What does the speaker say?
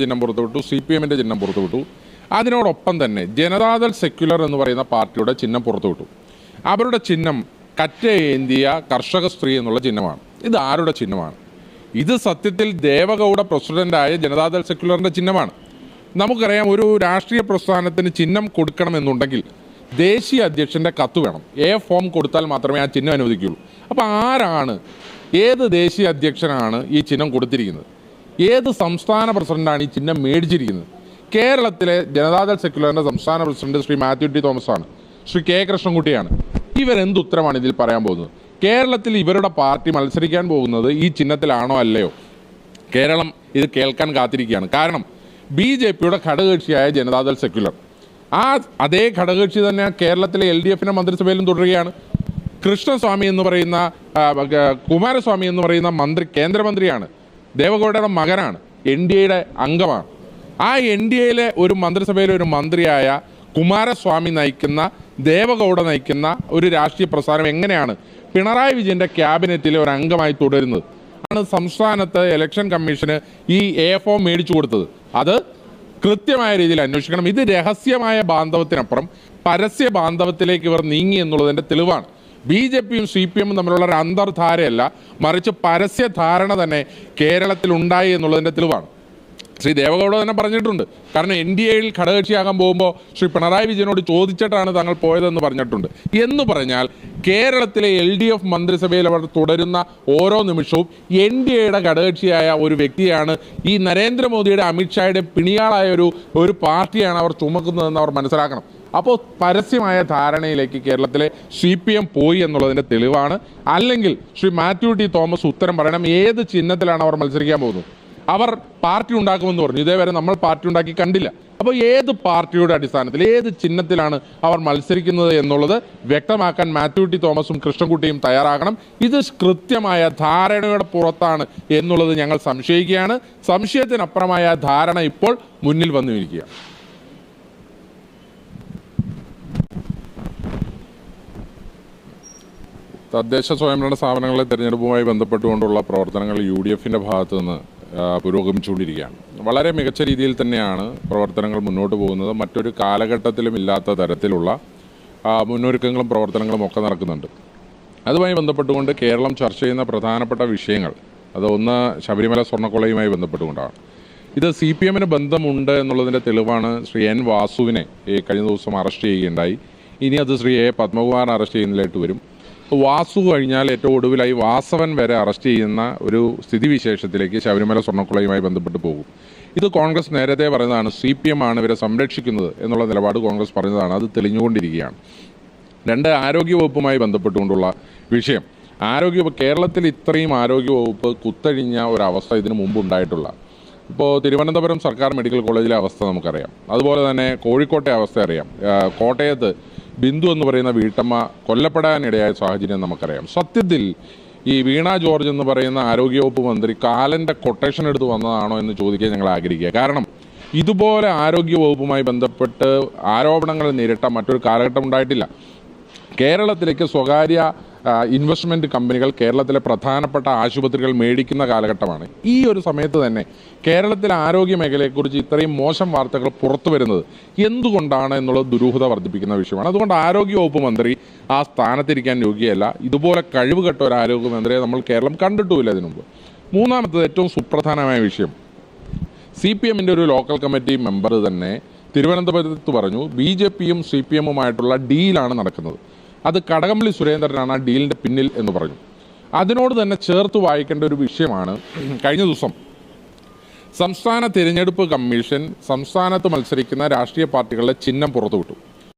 ചിഹ്നം പുറത്തുവിട്ടു C P എമ്മിന്റെ ചിഹ്നം പുറത്തുവിട്ടു അതിനോടൊപ്പം തന്നെ ജനതാദൾ സെക്യുലർ എന്ന് പറയുന്ന പാർട്ടിയുടെ ചിഹ്നം പുറത്തുവിട്ടു അവരുടെ ചിഹ്നം കറ്റ ഏന്തിയ കർഷക സ്ത്രീ എന്നുള്ള ചിഹ്നമാണ്. ഇത് ആരുടെ ചിഹ്നമാണ്? ഇത് സത്യത്തിൽ ദേവഗൗഡ പ്രസിഡന്റായ ജനതാദൾ സെക്യുലറിന്റെ ചിഹ്നമാണ്. നമുക്കറിയാം ഒരു രാഷ്ട്രീയ പ്രസ്ഥാനത്തിന് ചിഹ്നം കൊടുക്കണമെന്നുണ്ടെങ്കിൽ ദേശീയ അധ്യക്ഷന്റെ കത്ത് വേണം. എ ഫോം കൊടുത്താൽ മാത്രമേ ആ ചിഹ്നം അനുവദിക്കുകയുള്ളൂ. അപ്പോൾ ആരാണ് ഏത് ദേശീയ അധ്യക്ഷനാണ് ഈ ചിഹ്നം കൊടുത്തിരിക്കുന്നത്? ഏത് സംസ്ഥാന പ്രസിഡന്റാണ് ഈ ചിഹ്നം മേടിച്ചിരിക്കുന്നത്? കേരളത്തിലെ ജനതാദൾ സെക്യുലറിന്റെ സംസ്ഥാന പ്രസിഡന്റ് ശ്രീ മാത്യു ടി തോമസ് ആണ് ശ്രീ കെ കൃഷ്ണൻകുട്ടിയാണ്. ഇവരെന്ത് ഉത്തരമാണ് ഇതിൽ പറയാൻ പോകുന്നത്? കേരളത്തിൽ ഇവരുടെ പാർട്ടി മത്സരിക്കാൻ പോകുന്നത് ഈ ചിഹ്നത്തിലാണോ അല്ലയോ? കേരളം ഇത് കേൾക്കാൻ കാത്തിരിക്കുകയാണ്. കാരണം ബി ജെ പിയുടെ ഘടകകക്ഷിയായ ജനതാദൾ സെക്യുലർ. ആ അതേ ഘടകകക്ഷി തന്നെ കേരളത്തിലെ എൽ ഡി എഫിന്റെ മന്ത്രിസഭയിലും തുടരുകയാണ്. കൃഷ്ണസ്വാമി എന്ന് പറയുന്ന കുമാരസ്വാമി എന്ന് പറയുന്ന മന്ത്രി കേന്ദ്രമന്ത്രിയാണ്. ദേവഗൗഡയുടെ മകനാണ്. എൻ ഡി എയുടെ അംഗമാണ്. ആ എൻ ഡി എയിലെ ഒരു മന്ത്രിസഭയിലെ ഒരു മന്ത്രിയായ കുമാരസ്വാമി നയിക്കുന്ന ദേവഗൗഡ നയിക്കുന്ന ഒരു രാഷ്ട്രീയ പ്രസ്ഥാനം എങ്ങനെയാണ്? പിണറായി വിജയന്റെ ക്യാബിനറ്റിലെ ഒരു അംഗമായി തുടരുന്നത്. ആണ് സംസ്ഥാനത്ത് ഇലക്ഷൻ കമ്മീഷന് ഈ എ ഫോം മേടിച്ചു കൊടുത്തത്. അത് കൃത്യമായ രീതിയിൽ അന്വേഷിക്കണം. ഇത് രഹസ്യമായ ബാന്ധവത്തിനപ്പുറം പരസ്യ ബാന്ധവത്തിലേക്ക് ഇവർ നീങ്ങി എന്നുള്ളതിന്റെ തെളിവാണ്. ബി ജെ പിയും സി പി എമ്മും തമ്മിലുള്ള ഒരു അന്തർധാരയല്ല മറിച്ച് പരസ്യ ധാരണ തന്നെ കേരളത്തിൽ ഉണ്ടായി എന്നുള്ളതിന്റെ തെളിവാണ്. ശ്രീ ദേവഗൗഡ തന്നെ പറഞ്ഞിട്ടുണ്ട്. കാരണം എൻ ഡി എയിൽ ഘടകകക്ഷിയാകാൻ പോകുമ്പോൾ ശ്രീ പിണറായി വിജയനോട് ചോദിച്ചിട്ടാണ് താങ്കൾ പോയതെന്ന് പറഞ്ഞിട്ടുണ്ട്. എന്ന് പറഞ്ഞാൽ കേരളത്തിലെ എൽ ഡി എഫ് മന്ത്രിസഭയിൽ അവർ തുടരുന്ന ഓരോ നിമിഷവും എൻ ഡി എയുടെ ഘടകകക്ഷിയായ ഒരു വ്യക്തിയാണ് ഈ നരേന്ദ്രമോദിയുടെ അമിത്ഷായുടെ പിണിയാളായ ഒരു ഒരു പാർട്ടിയാണ് അവർ ചുമക്കുന്നതെന്ന് അവർ മനസ്സിലാക്കണം. അപ്പോൾ പരസ്യമായ ധാരണയിലേക്ക് കേരളത്തിലെ സി പി എം പോയി എന്നുള്ളതിന്റെ തെളിവാണ്. അല്ലെങ്കിൽ ശ്രീ മാത്യു ടി തോമസ് ഉത്തരം പറയണം ഏത് ചിഹ്നത്തിലാണ് അവർ മത്സരിക്കാൻ പോകുന്നത്? അവർ പാർട്ടി ഉണ്ടാക്കുമെന്ന് പറഞ്ഞു. ഇതേവരെ നമ്മൾ പാർട്ടി ഉണ്ടാക്കി കണ്ടില്ല. അപ്പോൾ ഏത് പാർട്ടിയുടെ അടിസ്ഥാനത്തിൽ ഏത് ചിഹ്നത്തിലാണ് അവർ മത്സരിക്കുന്നത് എന്നുള്ളത് വ്യക്തമാക്കാൻ മാത്യു ടി തോമസും കൃഷ്ണൻകുട്ടിയും തയ്യാറാകണം. ഇത് കൃത്യമായ ധാരണയുടെ പുറത്താണ് എന്നുള്ളത് ഞങ്ങൾ സംശയിക്കുകയാണ്. സംശയത്തിനപ്പുറമായ ധാരണ ഇപ്പോൾ മുന്നിൽ വന്നിരിക്കുക തദ്ദേശ സ്വയംഭരണ സ്ഥാപനങ്ങളെ തെരഞ്ഞെടുപ്പുമായി ബന്ധപ്പെട്ടുകൊണ്ടുള്ള പ്രവർത്തനങ്ങൾ യു ഡി എഫിന്റെ ഭാഗത്ത് നിന്ന് പുരോഗമിച്ചുകൊണ്ടിരിക്കുകയാണ്. വളരെ മികച്ച രീതിയിൽ തന്നെയാണ് പ്രവർത്തനങ്ങൾ മുന്നോട്ട് പോകുന്നത്. മറ്റൊരു കാലഘട്ടത്തിലും ഇല്ലാത്ത തരത്തിലുള്ള മുന്നൊരുക്കങ്ങളും പ്രവർത്തനങ്ങളും ഒക്കെ നടക്കുന്നുണ്ട്. അതുമായി ബന്ധപ്പെട്ടുകൊണ്ട് കേരളം ചർച്ച ചെയ്യുന്ന പ്രധാനപ്പെട്ട വിഷയങ്ങൾ അത് ഒന്ന് ശബരിമല സ്വർണക്കൊള്ളയുമായി ബന്ധപ്പെട്ടുകൊണ്ടാണ്. ഇത് സി പി എമ്മിന് ബന്ധമുണ്ട് എന്നുള്ളതിന്റെ തെളിവാണ് ശ്രീ എൻ വാസുവിനെ കഴിഞ്ഞ ദിവസം അറസ്റ്റ് ചെയ്യുകയുണ്ടായി. ഇനി അത് ശ്രീ എ പത്മകുമാർ അറസ്റ്റ് ചെയ്യുന്നതിലായിട്ട് വരും. വാസു കഴിഞ്ഞാൽ ഏറ്റവും ഒടുവിലായി വാസവൻ വരെ അറസ്റ്റ് ചെയ്യുന്ന ഒരു സ്ഥിതിവിശേഷത്തിലേക്ക് ശബരിമല സ്വർണക്കുളയുമായി ബന്ധപ്പെട്ട് പോകും. ഇത് കോൺഗ്രസ് നേരത്തെ പറഞ്ഞതാണ് സി പി എം ആണ് ഇവരെ സംരക്ഷിക്കുന്നത് എന്നുള്ള നിലപാട് കോൺഗ്രസ് പറഞ്ഞതാണ് അത് തെളിഞ്ഞുകൊണ്ടിരിക്കുകയാണ്. രണ്ട് ആരോഗ്യവകുപ്പുമായി ബന്ധപ്പെട്ടുകൊണ്ടുള്ള വിഷയം. ആരോഗ്യ കേരളത്തിൽ ഇത്രയും ആരോഗ്യവകുപ്പ് കുത്തഴിഞ്ഞ ഒരവസ്ഥ ഇതിനു മുമ്പ് ഉണ്ടായിട്ടുള്ള. ഇപ്പോൾ തിരുവനന്തപുരം സർക്കാർ മെഡിക്കൽ കോളേജിലെ അവസ്ഥ നമുക്കറിയാം. അതുപോലെ തന്നെ കോഴിക്കോട്ടെ അവസ്ഥ അറിയാം. കോട്ടയത്ത് ബിന്ദു എന്ന് പറയുന്ന വീട്ടമ്മ കൊല്ലപ്പെടാനിടയായ സാഹചര്യം നമുക്കറിയാം. സത്യത്തിൽ ഈ വീണ ജോർജ് എന്ന് പറയുന്ന ആരോഗ്യവകുപ്പ് മന്ത്രി കാലന്റെ കൊട്ടേഷൻ എടുത്ത് വന്നതാണോ എന്ന് ചോദിക്കാൻ ഞങ്ങൾ ആഗ്രഹിക്കുക. കാരണം ഇതുപോലെ ആരോഗ്യവകുപ്പുമായി ബന്ധപ്പെട്ട് ആരോപണങ്ങൾ നേരിട്ട മറ്റൊരു കാലഘട്ടം ഉണ്ടായിട്ടില്ല. കേരളത്തിലേക്ക് സ്വകാര്യ ആ, ഇൻവെസ്റ്റ്മെന്റ് കമ്പനികൾ കേരളത്തിലെ പ്രധാനപ്പെട്ട ആശുപത്രികൾ മേടിക്കുന്ന കാലഘട്ടമാണ്. ഈ ഒരു സമയത്ത് തന്നെ കേരളത്തിലെ ആരോഗ്യ മേഖലയെക്കുറിച്ച് ഇത്രയും മോശം വാർത്തകൾ പുറത്തു വരുന്നത് എന്തുകൊണ്ടാണ് എന്നുള്ളത് ദുരൂഹത വർദ്ധിപ്പിക്കുന്ന വിഷയമാണ്. അതുകൊണ്ട് ആരോഗ്യവകുപ്പ് മന്ത്രി ആ സ്ഥാനത്തിരിക്കാൻ യോഗ്യയല്ല. ഇതുപോലെ കഴിവുകെട്ട ഒരു ആരോഗ്യമന്ത്രിയെ നമ്മൾ കേരളം കണ്ടിട്ടുമില്ല ഇതിനു മുമ്പ് മൂന്നാമത്തത് ഏറ്റവും സുപ്രധാനമായ വിഷയം. സി പി എമ്മിന്റെ ഒരു ലോക്കൽ കമ്മിറ്റി മെമ്പർ തന്നെ തിരുവനന്തപുരത്ത് പറഞ്ഞു ബി ജെ പിയും സി പി എമ്മുമായിട്ടുള്ള ഡീലാണ് നടക്കുന്നത്. അത് കടകംപള്ളി സുരേന്ദ്രനാണ് ആ ഡീലിന്റെ പിന്നിൽ എന്ന് പറഞ്ഞു. അതിനോട് തന്നെ ചേർത്ത് വായിക്കേണ്ട ഒരു വിഷയമാണ് കഴിഞ്ഞ ദിവസം സംസ്ഥാന തിരഞ്ഞെടുപ്പ് കമ്മീഷൻ സംസ്ഥാനത്ത് മത്സരിക്കുന്ന രാഷ്ട്രീയ പാർട്ടികളുടെ ചിഹ്നം പുറത്തുവിട്ടു.